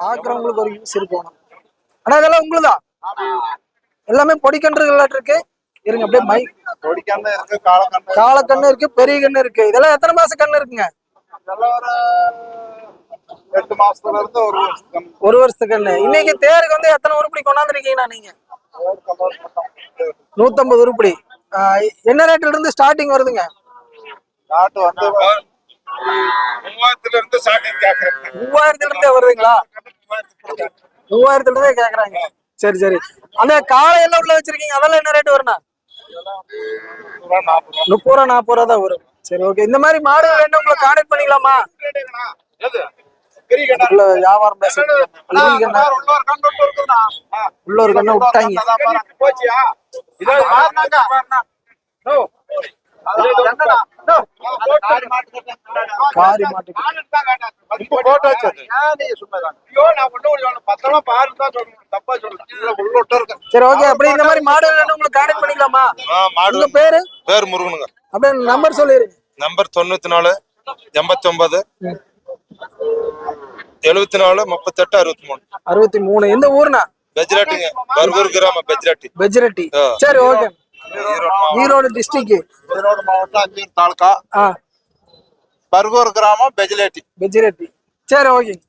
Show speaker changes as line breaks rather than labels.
பாக்குறவங்களுக்கு ஒரு யூஸ் இருக்கும். ஆனா இதெல்லாம் உங்களுதா? எல்லாமே பொடிக்கன்றுகள் இருக்கு இருங்க அப்படியே மை
காலக்கண்ணு
காலக்கண்ணு இருக்கு. பெரிய கண்ணு இருக்கு. இதெல்லாம் எத்தனை மாச கண்ணு இருக்குங்க?
எட்டு மாசத்துல இருந்து ஒரு வருஷம்
ஒரு வருஷத்துக்கு கண்ணு இன்னைக்கு தேருக்கு வந்து எத்தனை உருப்படி கொண்டாந்துருக்கீங்கண்ணா நீங்க? நூத்தம்பது உருப்படி. என்ன ரேட்ல இருந்து ஸ்டார்டிங் வருதுங்க?
மூவாயிரத்துல இருந்து ஸ்டார்டிங்
மூவாயிரத்துல இருந்தே வருதுங்களா? மூவாயிரத்துல இருந்தே கேக்குறாங்க. சரி சரி. அந்த காளை எல்லாம் உள்ள வச்சிருக்கீங்க? அதெல்லாம் என்ன ரேட்
நாற்பது
முப்பது ரூபா நாற்பது ரூபா தான் வரும். சரி ஓகே இந்த மாதிரி மாடு வேணும் உங்களை கான்டாக்ட் பண்ணிக்கலாமா? வியாபாரம் உள்ள ஒரு கண்ணை விட்டாங்க.
இருக்கு
சரி ஓகே அப்படி இந்த மாதிரி மாடு வேணும் உங்களுக்கு கான்டாக்ட் பண்ணிக்கலாமா?
ஆ, மாடு.
உங்க பேரு?
பேர் முருகனுங்க.
அப்படியே நம்பர் சொல்லிருங்க
நம்பர் தொண்ணூத்தி நாலு எண்பத்தி ஒன்பது எழுபத்தி நாலு முப்பத்தெட்டு அறுபத்தி மூணு
அறுபத்தி மூணு எந்த ஊர்னா
பெஜ்ராட்டிங்க. பர்கூர் கிராமம் பெஜ்ராட்டி.
பெஜ்ரெட்டி. சரி ஓகே
ஈரோடு
டிஸ்ட்ரிக்ட்
ஈரோடு மாவட்டம் அஞ்சூர் தாலுகா
ஆ.
பர்கூர் கிராமம் பெஜிலேட்டி.
பெஜ்ரெட்டி சரி ஓகேங்க.